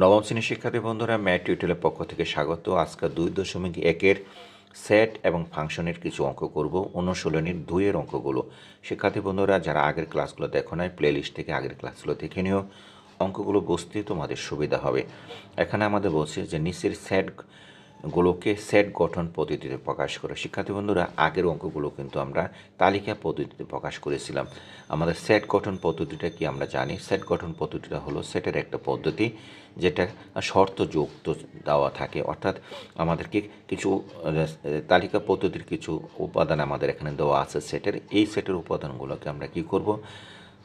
নবম শ্রেণির শিক্ষার্থী বন্ধুরা, ম্যাট টিউটোরিয়ালের পক্ষ থেকে স্বাগত। আজকে দুই দশমিক একের সেট এবং ফাংশনের কিছু অঙ্ক করব। অনুশীলনীর দুইয়ের অঙ্কগুলো। শিক্ষার্থী বন্ধুরা, যারা আগের ক্লাসগুলো দেখো নাই প্লে লিস্ট থেকে আগের ক্লাসগুলো দেখে নিও। অঙ্কগুলো বুঝতে তোমাদের সুবিধা হবে। এখানে আমাদের বলছে যে নিচের সেট গুলোকে সেট গঠন পদ্ধতিতে প্রকাশ করে। শিক্ষার্থী বন্ধুরা, আগের অঙ্কগুলো কিন্তু আমরা তালিকা পদ্ধতিতে প্রকাশ করেছিলাম। আমাদের সেট গঠন পদ্ধতিটা কি আমরা জানি? সেট গঠন পদ্ধতিটা হলো সেটের একটা পদ্ধতি যেটা শর্ত যুক্ত দেওয়া থাকে। অর্থাৎ আমাদেরকে কিছু, তালিকা পদ্ধতির কিছু উপাদান আমাদের এখানে দেওয়া আছে সেটের। এই সেটের উপাদানগুলোকে আমরা কি করব?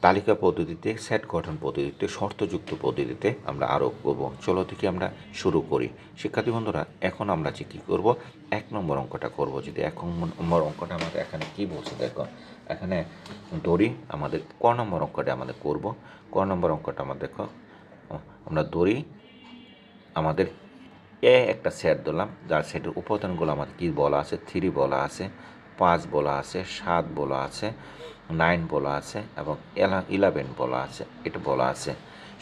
তালিকা পদ্ধতিতে, সেট গঠন পদ্ধতিতে, শর্তযুক্ত পদ্ধতিতে আমরা আরোপ করব চলো থেকে আমরা শুরু করি। শিক্ষার্থী বন্ধুরা, এখন আমরা যে কী করব, এক নম্বর অঙ্কটা করব। যদি এক নম্বর অঙ্কটা আমাদের এখানে কি বলছে, দেখো, এখানে দড়ি আমাদের ক নম্বর অঙ্কটা আমাদের করব। ক নম্বর অঙ্কটা আমরা দেখো, আমরা দড়ি আমাদের এ একটা সেট দিলাম যার সেটের উপাদানগুলো আমাদের কী বলা আছে, থ্রি বলা আছে। পাঁচ বলা আছে, সাত বলা আছে, নাইন বলা আছে এবং ইলেভেন বলা আছে, এটা বলা আছে।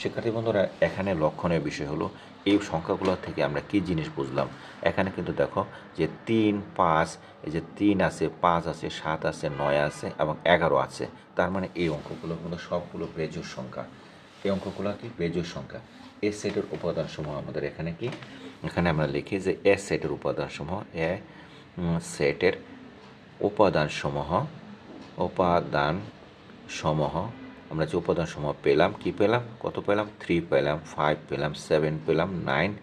শিক্ষার্থী বন্ধুরা, এখানে লক্ষণীয় বিষয় হলো, এই সংখ্যাগুলো থেকে আমরা কি জিনিস বুঝলাম? এখানে কিন্তু দেখো যে তিন, পাঁচ, এই যে তিন আছে, পাঁচ আছে, সাত আছে, নয় আছে এবং এগারো আছে। তার মানে এই অঙ্কগুলো কিন্তু সবগুলো বেজোর সংখ্যা। এই অঙ্কগুলো কি? বেজোর সংখ্যা। এ সেটের উপাদান সমূহ আমাদের এখানে কি? এখানে আমরা লিখি যে এ সেটের উপাদান সমূহ এ সেটের উপাদান সমূহ উপাদান সমূহ আমরা যে উপাদান সমূহ পেলাম, কি পেলাম? কত পেলাম? থ্রি পেলাম ফাইভ পেলাম সেভেন পেলাম নাইন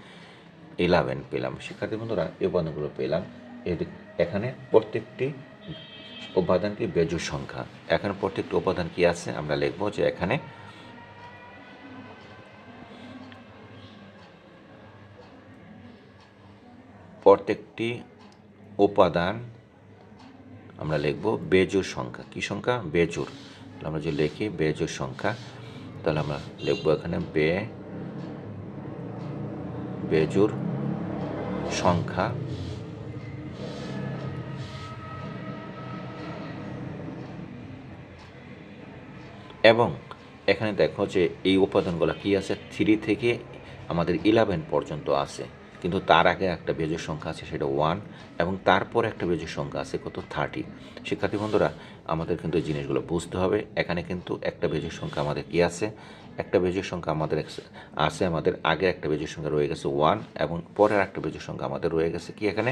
ইলেভেন পেলাম। শিক্ষার্থী বন্ধুরা, এই উপাদানগুলো পেলাম। এদি- এখানে প্রত্যেকটি উপাদান কি বেজোর সংখ্যা। এখানে প্রত্যেকটি উপাদান কি আছে? আমরা লিখব যে এখানে প্রত্যেকটি উপাদান আমরা লিখব বেজোর সংখ্যা। কি সংখ্যা? বেজোর তাহলে আমরা যে লিখি বেজোর সংখ্যা, তাহলে আমরা লিখব এখানে বে বেজোর সংখ্যা এবং এখানে দেখো যে এই উপাদানগুলো কি আছে? থ্রি থেকে আমাদের ইলেভেন পর্যন্ত আছে। কিন্তু তার আগে একটা বেজের সংখ্যা আছে, সেটা ওয়ান এবং তারপর একটা বেজের সংখ্যা আছে কত? থার্টি শিক্ষার্থী বন্ধুরা, আমাদের কিন্তু এই জিনিসগুলো বুঝতে হবে। এখানে কিন্তু একটা বেজের সংখ্যা আমাদের কি আছে? একটা বেজের সংখ্যা আমাদের আছে, আমাদের আগে একটা বেজের সংখ্যা রয়ে গেছে ওয়ান এবং পরের একটা বেজের সংখ্যা আমাদের রয়ে গেছে কি এখানে?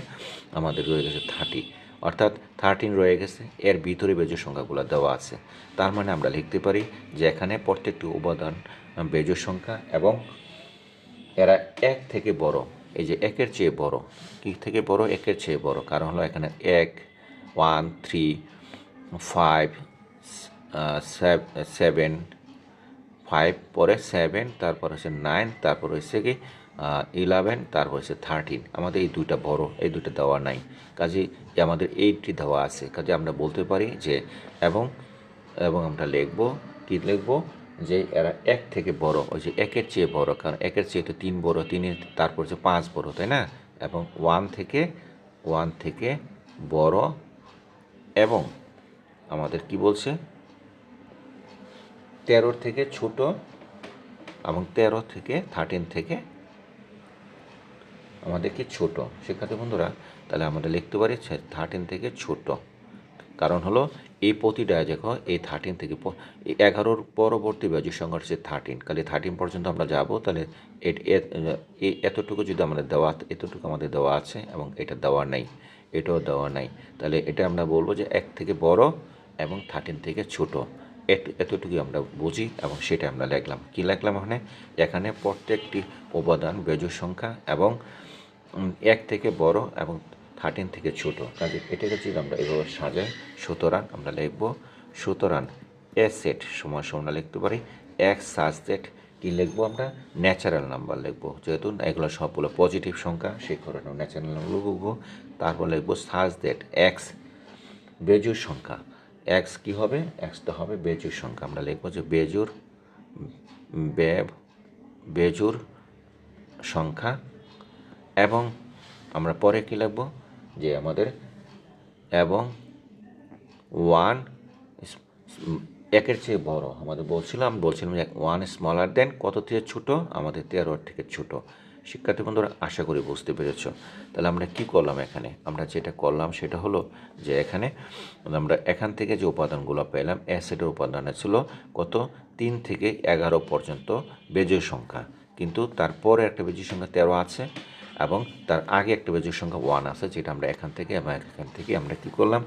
আমাদের রয়ে গেছে থার্টি অর্থাৎ থার্টিন রয়ে গেছে, এর ভিতরে বেজোর সংখ্যাগুলো দেওয়া আছে। তার মানে আমরা লিখতে পারি যে এখানে প্রত্যেকটি উপাদান বেজোর সংখ্যা এবং এরা এক থেকে বড়। এই যে একের চেয়ে বড়, কি থেকে বড়? একের চেয়ে বড়। কারণ হলো এখানে এক, one, three, five seven, five, পরে সেভেন, তারপর হচ্ছে নাইন, তারপর হচ্ছে কি ইলেভেন, তারপর হচ্ছে থার্টিন। আমাদের এই দুইটা বড়, এই দুইটা দেওয়া নাই। কাজে আমাদের এইটটি দেওয়া আছে। কাজে আমরা বলতে পারি যে, এবং এবং আমরা লিখব, কি লিখব? যে এরা এক থেকে বড়, ওই যে একের চেয়ে বড়, কারণ একের চেয়ে তো তিন বড় তিনের তারপর হচ্ছে পাঁচ বড়, তাই না? এবং ওয়ান থেকে ওয়ান থেকে বড় এবং আমাদের কি বলছে? তেরোর থেকে ছোট এবং তেরো থেকে থার্টিন থেকে আমাদের কি ছোট। শিক্ষার্থী বন্ধুরা, তাহলে আমরা লিখতে পারি থার্টিন থেকে ছোট। কারণ হলো, এই প্রতিটা দেখো, এই থার্টিন থেকে এগারোর পরবর্তী ব্যাজের সংখ্যা হচ্ছে থার্টিন কালে থার্টিন পর্যন্ত আমরা যাব, তাহলে এতটুকু যদি আমাদের দেওয়া এতটুকু আমাদের দেওয়া আছে এবং এটা দেওয়া নাই, এটাও দেওয়া নাই। তাহলে এটা আমরা বলব যে এক থেকে বড় এবং থার্টিন থেকে ছোট। এত- এতটুকু আমরা বুঝি এবং সেটা আমরা লিখলাম। কি লিখলাম ওখানে? এখানে প্রত্যেকটি উপাদান বেজোর সংখ্যা এবং এক থেকে বড় এবং থার্টিন থেকে ছোট। কাজে এটাকে যদি আমরা এভাবে সাজাই, সুতরাং আমরা লিখব, সুতরাং সেট সময় আমরা লিখতে পারি এক্স সাজ সেট কি লিখব আমরা? ন্যাচারাল নাম্বার লিখব। যেহেতু এগুলো সবগুলো পজিটিভ সংখ্যা, সেই কারণে ন্যাচারাল নাম্বার লিখব। তারপর লিখব সাজ দ্যাট এক্স বেজুর সংখ্যা। এক্স কি হবে? এক্সটা হবে বেজুর সংখ্যা। আমরা লিখব যে বেজুর বে বেজুর সংখ্যা। এবং আমরা পরে কী লিখব? যে আমাদের এবং ওয়ান একের চেয়ে বড়। আমাদের বলছিলাম বলছিলাম যে ওয়ান স্মলার দেন কত থেকে ছোটো? আমাদের তেরো থেকে ছোটো। শিক্ষার্থী বন্ধুরা, আশা করি বুঝতে পেরেছ। তাহলে আমরা কি করলাম এখানে? আমরা যেটা করলাম সেটা হলো যে এখানে আমরা এখান থেকে যে উপাদানগুলো পেলাম অ্যাসিডের উপাদানে ছিল কত? তিন থেকে এগারো পর্যন্ত বেজোয় সংখ্যা। কিন্তু তারপরে একটা বেজোয় সংখ্যা তেরো আছে। এবং তার আগে একটা বেজোর সংখ্যা ওয়ান আছে, যেটা আমরা এখান থেকে এবং এখান থেকে আমরা কী করলাম?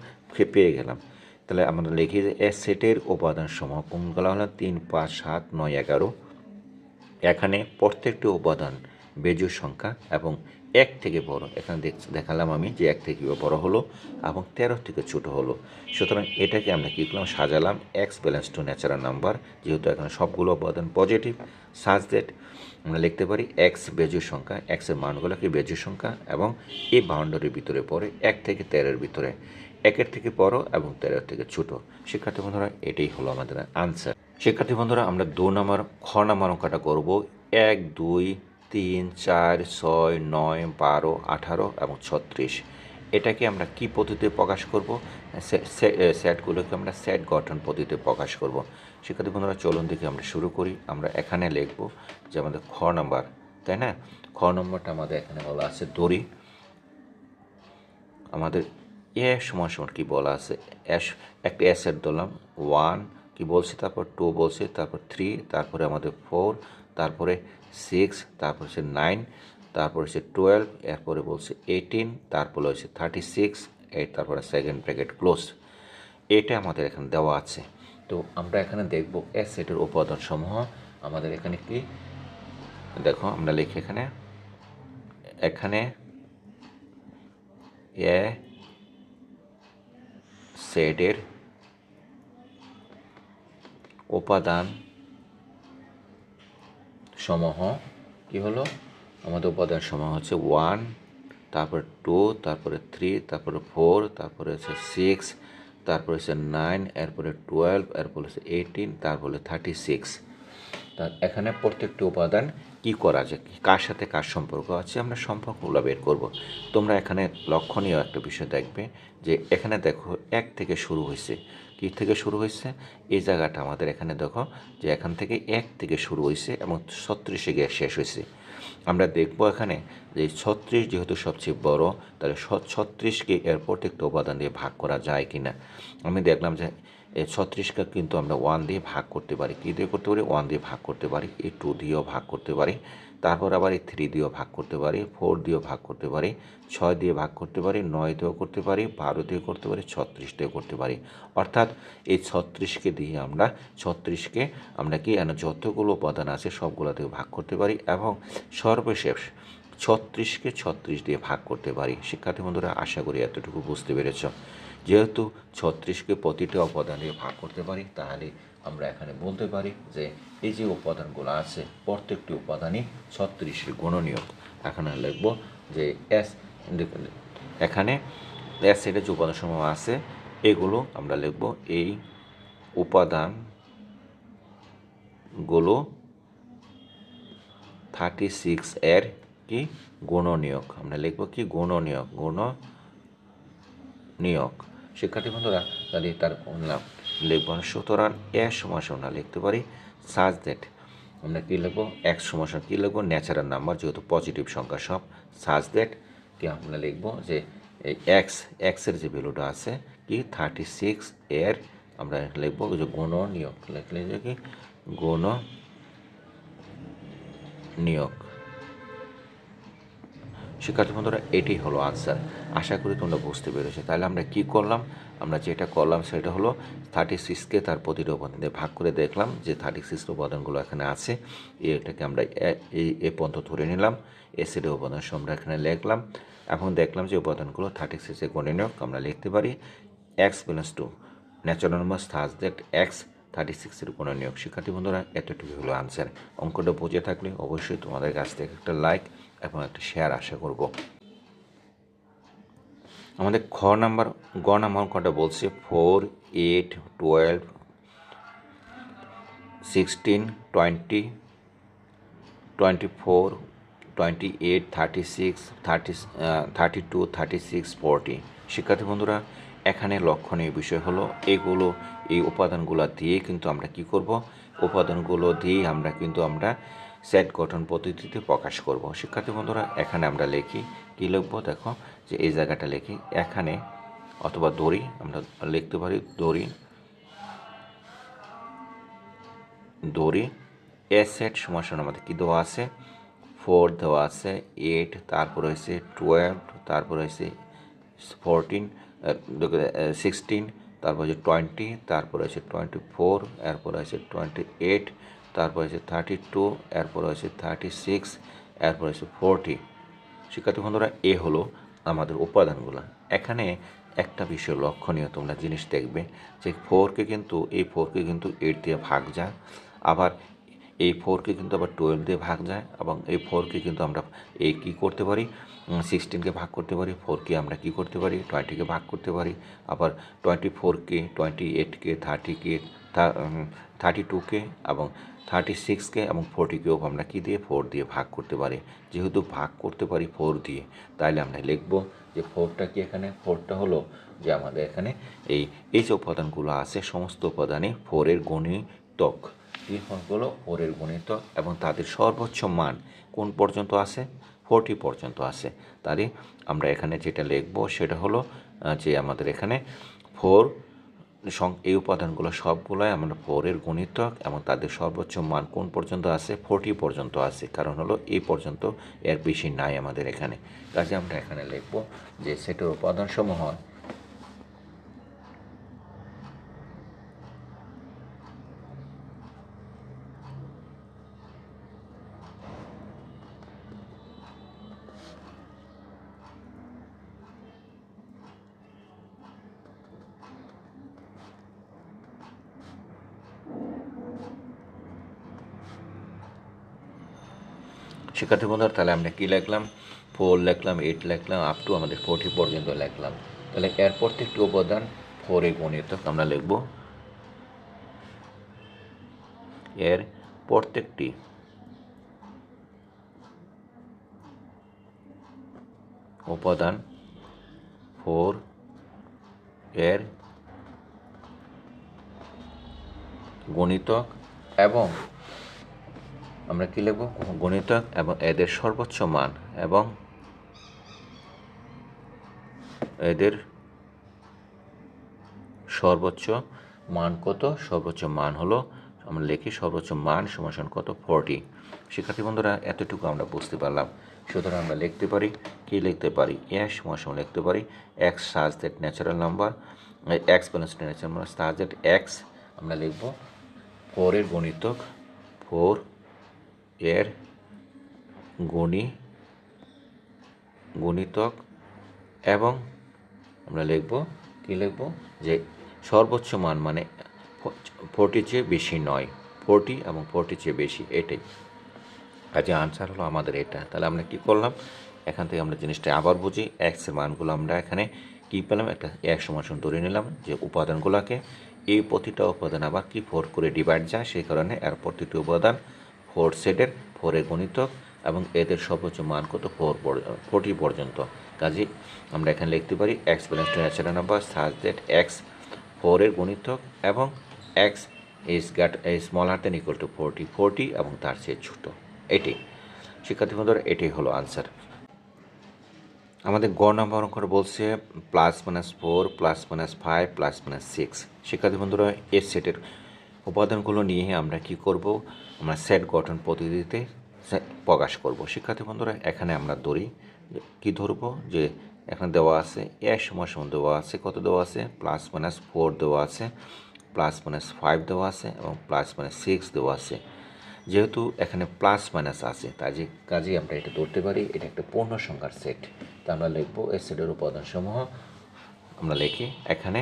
পেয়ে গেলাম। তাহলে আমরা লিখি যে এ সেটের উপাদান সমূহ কোনগুলো হলো? তিন, পাঁচ, সাত, নয়, এগারো। এখানে প্রত্যেকটি উপাদান বেজোর সংখ্যা এবং এক থেকে বড়। এখানে দেখ- দেখালাম আমি যে এক থেকে বড় হলো এবং তেরো থেকে ছোট হলো। সুতরাং এটাকে আমরা কী করলাম? সাজালাম। X belongs to natural number যেহেতু এখানে সবগুলো উপাদান পজিটিভ সাজ দ্যাট আমরা লিখতে পারি এক্স বেজোর সংখ্যা এক্সের মানগুলোকে বেজোর সংখ্যা এবং এই বাউন্ডারির ভিতরে পড়ে এক থেকে তেরোর ভিতরে। একের থেকে বড় এবং তেরোর থেকে ছোট। শিক্ষার্থী বন্ধুরা, এটাই হলো আমাদের আনসার শিক্ষার্থী বন্ধুরা, আমরা দু নম্বর, খ নম্বর অঙ্কটা করব। এক, দুই তিন, চার, ছয়, নয়, বারো, আঠারো এবং ছত্রিশ। এটাকে আমরা কি পদ্ধতিতে প্রকাশ করব? সেটগুলোকে আমরা সেট গঠন পদ্ধতিতে প্রকাশ করব। শিক্ষার্থী বন্ধুরা, চলুন দেখি আমরা শুরু করি। আমরা এখানে লিখব যে আমাদের খ নম্বর, তাই না? খ নম্বরটা আমাদের এখানে বলা আছে দড়ি। আমাদের এ সমান সমান কী বলা আছে? অ্যাশ একটা অ্যাসেট দিলাম ওয়ান, কি বলছে? তারপর টু বলছে। তারপর থ্রি, তারপরে আমাদের ফোর, তারপরে সিক্স, তারপর হচ্ছে নাইন, তারপর হচ্ছে টুয়েলভ, এরপরে বলছে এইটিন, তারপরে হচ্ছে থার্টি সিক্স, এইট, তারপরে সেকেন্ড ব্র্যাকেট ক্লোজ। এটা আমাদের এখানে দেওয়া আছে। তো আমরা এখানে দেখব অ্যাসেটের উপাদান সমূহ আমাদের এখানে কি? দেখো, আমরা লিখি এখানে। এখানে এ সেটের উপাদান সমূহ, কি হলো? আমাদের উপাদান সমূহ হচ্ছে ওয়ান তারপর টু তারপরে থ্রি তারপরে ফোর তারপরে হচ্ছে সিক্স তারপরে হচ্ছে নাইন এরপরে টুয়েলভ এরপরে হচ্ছে এইটিন তারপরে থার্টি সিক্স তা এখানে প্রত্যেকটি উপাদান কি করা যায়? কার সাথে কার সম্পর্ক আছে? আমরা সম্পর্কগুলো বের করব। তোমরা এখানে লক্ষণীয় একটা বিষয় দেখবে যে এখানে দেখো এক থেকে শুরু হয়েছে। কি থেকে শুরু হয়েছে? এই জায়গাটা আমাদের এখানে দেখো যে এখান থেকে এক থেকে শুরু হয়েছে এবং ছত্রিশে গিয়ে শেষ হয়েছে। আমরা দেখব এখানে যে ছত্রিশ যেহেতু সবচেয়ে বড়, তাহলে ছত্রিশকে এর প্রত্যেকটা উপাদান দিয়ে ভাগ করা যায় কি না আমি দেখলাম যে ছত্রিশকে কিন্তু আমরা ওয়ান দিয়ে ভাগ করতে পারি কী দিয়ে করতে পারি ওয়ান দিয়ে ভাগ করতে পারি এই টু দিয়েও ভাগ করতে পারি তারপর আবার এই থ্রি দিয়েও ভাগ করতে পারি ফোর দিয়েও ভাগ করতে পারি ছয় দিয়ে ভাগ করতে পারি নয় দিয়েও করতে পারি বারো দিয়ে করতে পারি ছত্রিশ দিয়েও করতে পারি অর্থাৎ এই ছত্রিশকে দিয়ে আমরা ছত্রিশকে আমরা কি যতগুলো উপাদান আছে সবগুলো দিয়ে ভাগ করতে পারি এবং সর্বশেষ ছত্রিশকে ছত্রিশ দিয়ে ভাগ করতে পারি শিক্ষার্থী বন্ধুরা আশা করি এতটুকু বুঝতে পেরেছ যেহেতু ছত্রিশকে প্রতিটা উপাদান দিয়ে ভাগ করতে পারি, তাহলে আমরা এখানে বলতে পারি যে এই যে উপাদানগুলো আছে, প্রত্যেকটি উপাদানই ছত্রিশের গুণনীয় এখানে লিখব যে এস এখানে অ্যাসিডের যে উপাদান সমূহ আছে, এগুলো আমরা লিখব এই উপাদানগুলো থার্টি সিক্স এর কি গুণনীয়ক। আমরা লিখব কি গুণনীয়ক গুণ নিয়োগ শিক্ষার্থী বন্ধুরা, তাহলে তার নাম লিখব সুতরাং এ সমাস আমরা লিখতে পারি সাজ দ্যাট আমরা কী লিখব? এক্স সমাস কী লিখব? ন্যাচারাল নাম্বার, যেহেতু পজিটিভ সংখ্যা সব। সাজ দ্যাট কি আমরা লিখব যে এই এক্স এক্সের যে ভ্যালুটা আছে, কি? থার্টি সিক্স এর আমরা লিখব যে গুণ নিয়োগ লিখলে যে কি? গুণ নিয়োগ শিক্ষার্থী বন্ধুরা এটাই হলো আনসার আশা করি তোমরা বুঝতে পেরেছ। তাহলে আমরা কি করলাম? আমরা যেটা করলাম সেটা হলো থার্টি সিক্সকে তার প্রতিটা উপাদান দিয়ে ভাগ করে দেখলাম যে থার্টি সিক্সের উপাদানগুলো এখানে আছে। এটাকে আমরা এই এ পর্যন্ত ধরে নিলাম। এসিডের উপাদান আমরা এখানে লিখলাম। এখন দেখলাম যে উপাদানগুলো থার্টি সিক্সে গণনীয় আমরা লিখতে পারি x belongs to natural number such that x thirty সিক্সের কোনো নিয়োগ। শিক্ষার্থী বন্ধুরা এতটুকু হলো আনসার অঙ্কটা বুঝে থাকলে অবশ্যই তোমাদের কাছ থেকে একটা লাইক এবং একটা শেয়ার আশা করব। আমাদের খ নাম্বার, গ নাম্বার অঙ্কটা বলছে four eight twelve sixteen twenty twenty four twenty eight thirty six thirty thirty two thirty six forty শিক্ষার্থী বন্ধুরা, এখানে লক্ষণীয় বিষয় হলো এগুলো, এই উপাদানগুলো দিয়ে কিন্তু আমরা কি করব? উপাদানগুলো দিয়ে আমরা কিন্তু আমরা সেট গঠন পদ্ধতিতে প্রকাশ করব। শিক্ষার্থী বন্ধুরা, এখানে আমরা লিখি, কী লিখব? দেখো যে এই জায়গাটা লিখি, এখানে অথবা দড়ি, আমরা লিখতে পারি দড়ি দড়ি, এ সেট সমান আমাদের কী দেওয়া আছে? ফোর দেওয়া আছে, এইট, তারপর হয়েছে টুয়েলভ, তারপর হয়েছে ফোরটিন সিক্সটিন, তারপর হচ্ছে টোয়েন্টি, তারপর হচ্ছে টোয়েন্টি ফোর, এরপর হচ্ছে টোয়েন্টি এইট তারপর আছে থার্টি টু এরপর আছে থার্টি সিক্স এরপর আছে ফোরটি শিক্ষার্থী বন্ধুরা, এ হলো আমাদের উপাদানগুলো। এখানে একটা বিষয় লক্ষণীয় তোমরা জিনিস দেখবে যে ফোরকে কিন্তু, এই ফোরকে কিন্তু এইট দিয়ে ভাগ যায়, আবার এই ফোরকে কিন্তু আবার টুয়েলভ দিয়ে ভাগ যায়, এবং এই ফোরকে কিন্তু আমরা এই কী করতে পারি? সিক্সটিনকে ভাগ করতে পারি ফোরকে আমরা কি করতে পারি? টোয়েন্টিকে ভাগ করতে পারি, আবার টোয়েন্টি ফোরকে টোয়েন্টি এইটকে থার্টিকে থার্টি টুকে এবং থার্টি সিক্সকে এবং ফোরটিকেও আমরা কী দিয়ে? ফোর দিয়ে ভাগ করতে পারি। যেহেতু ভাগ করতে পারি ফোর দিয়ে, তাইলে আমরা লিখব যে ফোরটা কি এখানে? ফোরটা হলো যে আমাদের এখানে এই এই যে উপাদানগুলো আছে, সমস্ত উপাদানে ফোরের গণিতক। কি হলো? ফোরের গণিতক এবং তাদের সর্বোচ্চ মান কোন পর্যন্ত আছে? ফোরটি পর্যন্ত আছে। তারই আমরা এখানে যেটা লিখব সেটা হলো যে আমাদের এখানে ফোর এই উপাদানগুলো সবগুলোই আমরা ফোরের গণিতক এবং তাদের সর্বোচ্চ মান কোন পর্যন্ত আছে? ফোরটি পর্যন্ত আছে। কারণ হলো এই পর্যন্ত এর বেশি নাই আমাদের এখানে। কাজে আমরা এখানে লিখব যে সেটের উপাদানসমূহ শিক্ষার্থী বন্ধুরা, তাহলে আমরা কী লিখলাম? ফোর লিখলাম এইট লিখলাম আপ টু আমাদের ফোরটি পর্যন্ত লিখলাম। তাহলে এর প্রত্যেকটি উপাদান ফোরে গণিত আমরা লিখব। এর প্রত্যেকটি উপাদান ফোর এর গণিতক এবং আমরা কী লিখব? গণিতক এবং এদের সর্বোচ্চ মান এবং এদের সর্বোচ্চ মান কত? সর্বোচ্চ মান হলো, আমরা লিখি সর্বোচ্চ মান সমাসন কত? ফোরটি। শিক্ষার্থী বন্ধুরা, এতটুকু আমরা বুঝতে পারলাম। সুতরাং আমরা লিখতে পারি, কি লিখতে পারি? এস সমাসন লিখতে পারি, x such that natural number x plus natural number such that x আমরা লিখব ফোরের গণিতক ফোর এর গণি, গণিতক এবং আমরা লিখব, কী লিখব? যে সর্বোচ্চ মান মানে ফোরটির চেয়ে বেশি নয়। ফোরটি এবং ফোরটির চেয়ে বেশি, এটাই। কাজে আনসার হলো আমাদের এটা। তাহলে আমরা কি করলাম? এখান থেকে আমরা জিনিসটা আবার বুঝি। এক্সের মানগুলো আমরা এখানে কী পেলাম? একটা এক সমান ধরে নিলাম যে উপাদানগুলোকে এই প্রতিটা উপাদান আবার কি ফোর করে ডিভাইড যায়, সেই কারণে এর প্রতিটি উপাদান ফোর সেটের ফোরের গণিতক এবং এদের সর্বোচ্চ মান কত? ফোর ফোরটি পর্যন্ত। কাজে আমরা এখানে লিখতে পারি x belongs to natural number such that x ফোরের গণিতক এবং x is greater smaller than equal to forty forty এবং তার চেয়ে ছোটো। এটি। শিক্ষার্থী বন্ধুরা এটাই হলো আনসার আমাদের গ নম্বর অঙ্কটা বলছে plus minus four plus minus five plus minus six শিক্ষার্থী বন্ধুরা এর সেটের উপাদানগুলো নিয়ে আমরা কি করব? আমরা সেট গঠন পদ্ধতিতে প্রকাশ করব। শিক্ষার্থী বন্ধুরা, এখানে আমরা ধরি কি ধরব? যে এখানে দেওয়া আছে এ সময় দেওয়া আছে, কত দেওয়া আছে? প্লাস মাইনাস ফোর দেওয়া আছে, প্লাস মাইনাস ফাইভ দেওয়া আছে এবং প্লাস মাইনাস সিক্স দেওয়া আছে। যেহেতু এখানে প্লাস মাইনাস আছে কাজে কাজেই আমরা এটা ধরতে পারি, এটা একটা পূর্ণ সংখ্যার সেট। তা আমরা লিখব, এই সেটের উপাদানসমূহ আমরা লিখি। এখানে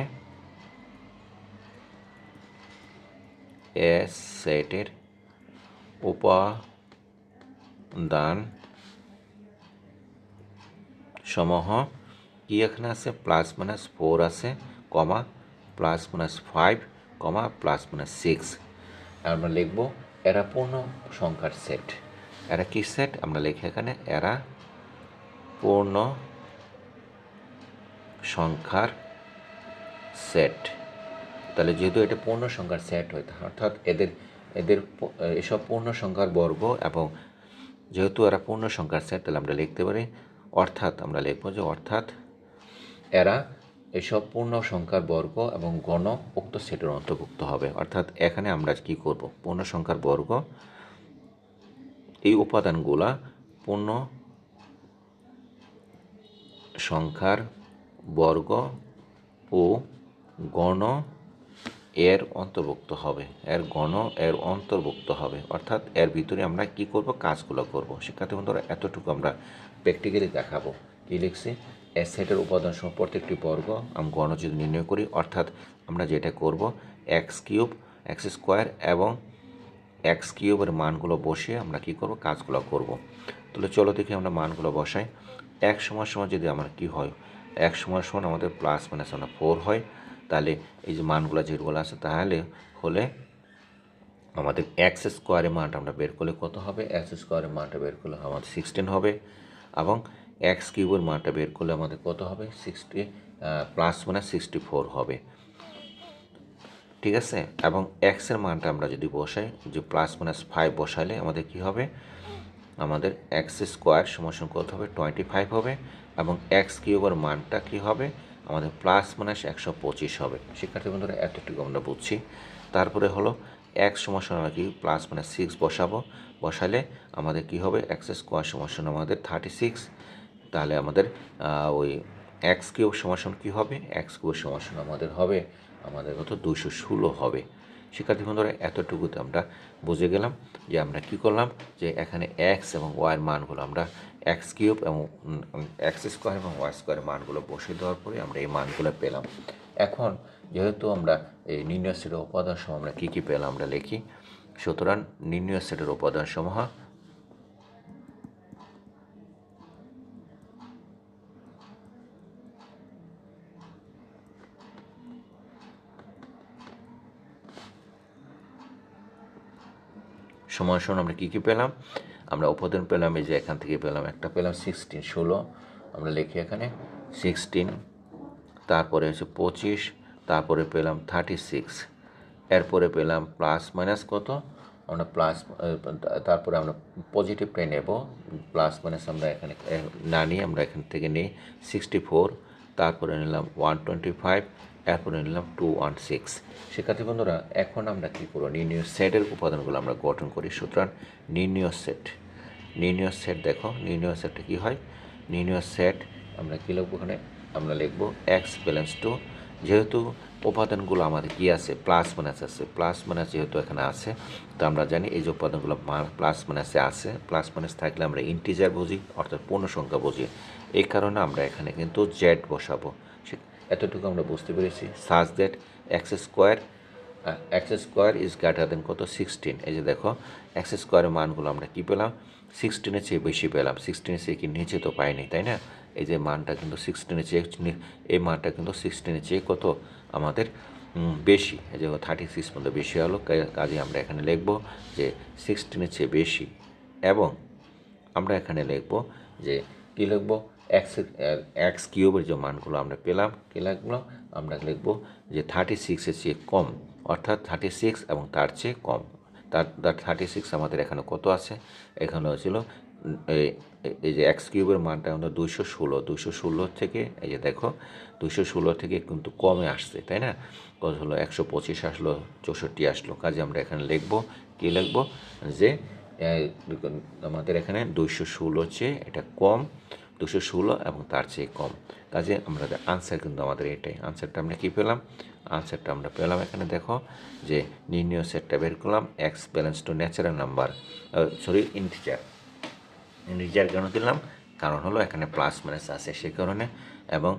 এস সেটের উপাদান সমূহ কি এখানে আছে? প্লাস মাইনাস ফোর আছে comma plus minus five comma plus minus six আমরা লিখব এরা পূর্ণ সংখ্যার সেট এরা কি সেট আমরা লিখি এখানে এরা পূর্ণ সংখ্যার সেট তাহলে যেহেতু এটা পূর্ণ সংখ্যার সেট হয় অর্থাৎ এদের এদের এসব পূর্ণ সংখ্যার বর্গ এবং যেহেতু এরা পূর্ণ সংখ্যার সেট তাহলে আমরা লিখতে পারি, অর্থাৎ আমরা লিখব যে অর্থাৎ এরা এসব পূর্ণ সংখ্যার বর্গ এবং গণ উক্ত সেটের অন্তর্ভুক্ত হবে। অর্থাৎ এখানে আমরা কি করব? পূর্ণ সংখ্যার বর্গ, এই উপাদানগুলা পূর্ণ সংখ্যার বর্গ ও গণ এর অন্তর্ভুক্ত হবে, এর গণ, এর অন্তর্ভুক্ত হবে। অর্থাৎ এর ভিতরে আমরা কি করব? কাজগুলো করব। শিক্ষার্থী বন্ধুরা, এতটুকু আমরা প্র্যাকটিক্যালি দেখাবো। কি লিখছি? সেটের উপাদান সহ প্রত্যেকটি বর্গ, আমি গণ যদি নির্ণয় করি, অর্থাৎ আমরা যেটা করব এক্স কিউব এক্স স্কোয়ার এবং এক্স কিউবের মানগুলো বসিয়ে আমরা কি করব? কাজগুলো করব। তাহলে চলো দেখি আমরা মানগুলো বসাই। এক সময় সময় যদি আমার কি হয়? এক সময় সময় আমাদের প্লাস মাইনাস আমরা ফোর হয়। তাহলে এই যে মানগুলো যেগুলো আছে, তাহলে হলে আমাদের এক্স স্কোয়ারের মানটা আমরা বের করলে কত হবে? এক্স স্কোয়ারের মানটা বের করলে আমাদের সিক্সটিন হবে এবং এক্স কিউবের মানটা বের করলে আমাদের কত হবে? সিক্সটি প্লাস মানে সিক্সটি ফোর হবে। ঠিক আছে? এবং এক্সের মানটা আমরা যদি বসাই, যে প্লাস মাইনাস ফাইভ বসালে আমাদের কি হবে? আমাদের এক্স স্কোয়ার সমান কত হবে? টোয়েন্টি ফাইভ হবে এবং এক্স কিউবের মানটা কি হবে? আমাদের প্লাস মাইনাস একশো পঁচিশ হবে। শিক্ষার্থী বন্ধুরা, এতটুকু আমরা বুঝছি। তারপরে হলো এক্স সমান আমরা কি? প্লাস মানে সিক্স বসাবো। বসালে আমাদের কি হবে? এক্স স্কোয়ার সমান আমাদের থার্টি সিক্স তাহলে আমাদের ওই এক্স কিউব সমাসন কী হবে? এক্স কিউব সমাসন আমাদের হবে, আমাদের কত দুশো ষোলো হবে। শিক্ষার্থী বন্ধুরা, এতটুকুতে আমরা বুঝে গেলাম যে আমরা কি করলাম? যে এখানে এক্স এবং ওয়াইয়ের মানগুলো আমরা এক্স কিউব এবং এক্স স্কোয়ার এবং ওয়াই স্কোয়ারের মানগুলো বসিয়ে দেওয়ার পরে আমরা এই মানগুলো পেলাম। এখন যেহেতু আমরা এই নির্ণয় সেটের উপাদান সমূহ আমরা কী কী পেলাম আমরা লিখি। সুতরাং নির্ণয় সেটের উপাদান সমূহ সময় আমরা কী কী পেলাম? আমরা উপাদান পেলাম এই যে এখান থেকে পেলাম একটা, পেলাম সিক্সটিন ষোলো। আমরা লিখি এখানে সিক্সটিন তারপরে হচ্ছে পঁচিশ, তারপরে পেলাম থার্টি সিক্স এরপরে পেলাম প্লাস মাইনাস কত? আমরা প্লাস তারপরে আমরা পজিটিভটাই নেব। প্লাস মাইনাস আমরা এখানে না নিয়ে আমরা এখান থেকে নিই সিক্সটি ফোর তারপরে নিলাম ওয়ান টোয়েন্টি ফাইভ এরপরে নিলাম টু ওয়ান সিক্স শিক্ষার্থী বন্ধুরা, এখন আমরা কী করব? নির্ণয় সেটের উপাদানগুলো আমরা গঠন করি। সুতরাং নির্ণয় সেট নির্ণয় সেট দেখো, নির্ণয় সেটটা কী হয়? নির্ণয় সেট আমরা কী লিখব ওখানে আমরা লিখব এক্স ব্যালেন্স টু যেহেতু উপাদানগুলো আমাদের কি আছে? প্লাস মাইনাস আছে। প্লাস মাইনাস যেহেতু এখানে আছে, তো আমরা জানি এই যে উপাদানগুলো প্লাস মাইনাসে আছে। প্লাস মাইনাস থাকলে আমরা ইন্টিজার বুঝি, অর্থাৎ পূর্ণ সংখ্যা বুঝি। এই কারণে আমরা এখানে কিন্তু জেড বসাবো। এতটুকু আমরা বুঝতে পেরেছি। Such that x square x square is greater than কত? সিক্সটিন এই যে দেখো এক্স স্কোয়ারের মানগুলো আমরা কী পেলাম? সিক্সটিনের চেয়ে বেশি পেলাম। সিক্সটিনের চেয়ে কি নিচে তো পাইনি, তাই না? এই যে মানটা কিন্তু সিক্সটিনের চেয়ে এই মানটা কিন্তু সিক্সটিনের চেয়ে কত আমাদের বেশি। এই যে থার্টি সিক্স পর্যন্ত বেশি হলো কাজে আমরা এখানে লিখব যে সিক্সটিনের চেয়ে বেশি। এবং আমরা এখানে লিখব যে, কী লিখব? এক্স এক্স কিউবের যে মানগুলো আমরা পেলাম, কী লাগল? আমরা লিখব যে থার্টি সিক্সের চেয়ে কম, অর্থাৎ থার্টি সিক্স এবং তার চেয়ে কম। তার তার থার্টি সিক্স আমাদের এখানে কত আছে? এখানে উম, এই- যে এক্স কিউবের মানটা আমাদের দুইশো ষোলো। দুইশো ষোলো থেকে এই যে দেখো দুইশো ষোলো থেকে কিন্তু কমে আসছে তাই না? কত হলো? একশো পঁচিশ আসলো চৌষট্টি আসলো। কাজে আমরা এখানে লিখব কী লিখব? যে আমাদের এখানে দুইশো ষোলো চেয়ে এটা কম দুশো ষোলো এবং তার চেয়ে কম। কাজে আমরা আনসার কিন্তু আমাদের এটাই। আনসারটা আমরা কী পেলাম? আনসারটা আমরা পেলাম এখানে, দেখো, যে নির্ণয় সেটটা বের করলাম x belongs to natural number sorry integer integer কেন দিলাম? কারণ হলো এখানে প্লাস মাইনাস আছে, সে কারণে। এবং